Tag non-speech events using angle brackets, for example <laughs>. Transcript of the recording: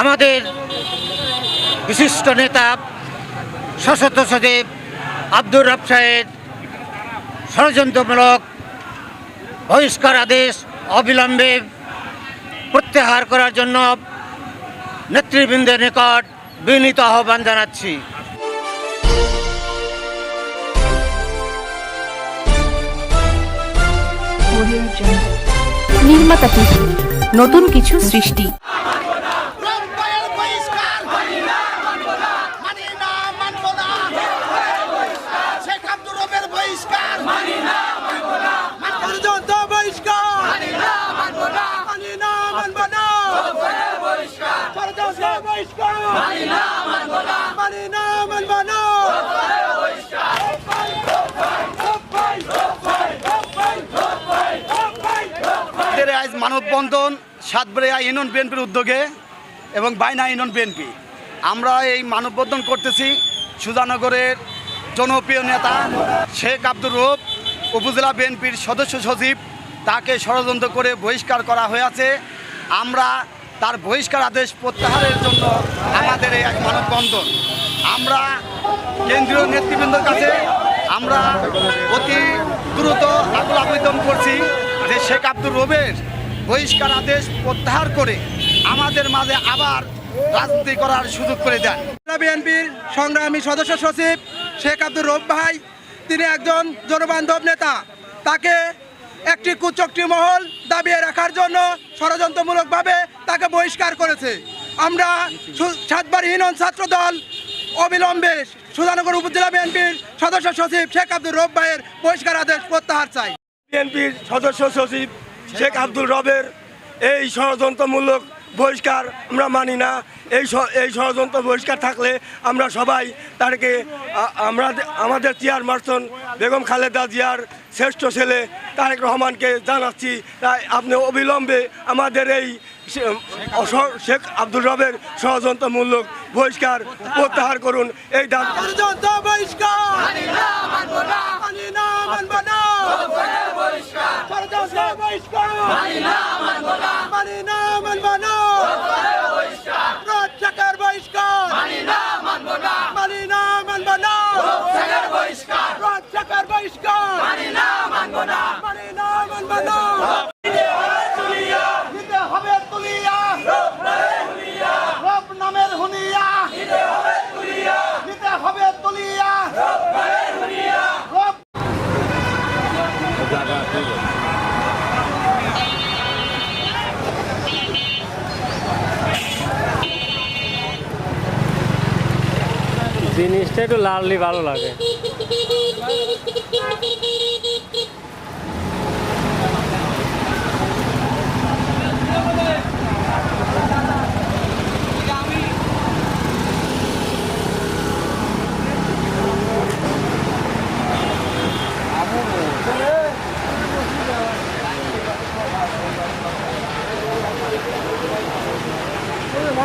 আমাদের বিশিষ্ট নেতা সশস্ত্র সচিব আব্দুর রব সাহেব, ষড়যন্ত্রমূলক বহিষ্কার আদেশ অবিলম্বে প্রত্যাহার করার জন্য নেতৃবৃন্দের নিকট বিনীত আহ্বান জানাচ্ছি। নির্মাতা নতুন কিছু সৃষ্টি রোববারের বহিষ্কার মানি না মানবো না মানি না মানবো না শেখ আব্দুর রবের বহিষ্কার মানি না মানবো না ষড়যন্ত্র বহিষ্কার মানি না মানবো না মানি না মানবো না ষড়যন্ত্র বহিষ্কার মানি না মানবো না। মানি না মানবো না। আজ মানববন্ধন সাতবাড়িয়া ইউনিয়ন বিএনপির উদ্যোগে এবং বাইনা ইউনিয়ন বিএনপি। আমরা এই মানববন্ধন করতেছি সুজানগরের জনপ্রিয় নেতা শেখ আব্দুর রূপ উপজেলা বিএনপির সদস্য সচিব তাকে ষড়যন্ত্র করে বহিষ্কার করা হয়েছে। আমরা তার বহিষ্কার আদেশ প্রত্যাহারের জন্য আমাদের এই এক মানববন্ধন। আমরা কেন্দ্রীয় নেতৃবৃন্দের কাছে আমরা অতি দ্রুত আকুল আবেদন করছি যে শেখ আব্দুর রবের বহিষ্কার আদেশ প্রত্যাহার করে আমাদের মাঝে আবার রাজনীতি করার সুযোগ করে দেন। বিএনপির সংগ্রামী সদস্য সচিব শেখ আব্দুর রব ভাই, তিনি একজন জনবান্ধব নেতা। তাকে একটি কুচক্রি মহল দাবিয়ে রাখার জন্য ষড়যন্ত্রমূলকভাবে তাকে বহিষ্কার করেছে। আমরা সাতবার ছাত্র দল অবিলম্বে সুধানগর উপজেলা বিএনপির সদস্য সচিব শেখ আব্দুর রব ভাইয়ের বহিষ্কার আদেশ প্রত্যাহার চাই। বিএনপির সদস্য সচিব শেখ আব্দুল রবের এই ষড়যন্ত্রমূলক বহিষ্কার আমরা মানি না। এই এই ষড়যন্ত্র বহিষ্কার থাকলে আমরা সবাই তাকে আমরা আমাদের চেয়ারপারসন বেগম খালেদা জিয়ার শ্রেষ্ঠ ছেলে তারেক রহমানকে জানাচ্ছি। তাই আপনি অবিলম্বে আমাদের এই শেখ আব্দুল রবের ষড়যন্ত্রমূলক বহিষ্কার প্রত্যাহার করুন। এই বহিষ্কার মানি না মানবো না মানি না মানবো না ষড়যন্ত্র বহিষ্কার মানি না মানবো না মানি না মানবো না রোজ চাকার বহিষ্কার মানি না মানবো না মানি না মানবো না চাকার বহিষ্কার রোজ চাকার বহিষ্কার মানি না মানবো না মানি না মানবো না নিতে হবে তুলিয়া রব নামের হুনিয়া নিতে হবে তুলিয়া রব জিনিসটা একটু লাললি ভালো লাগে। <laughs>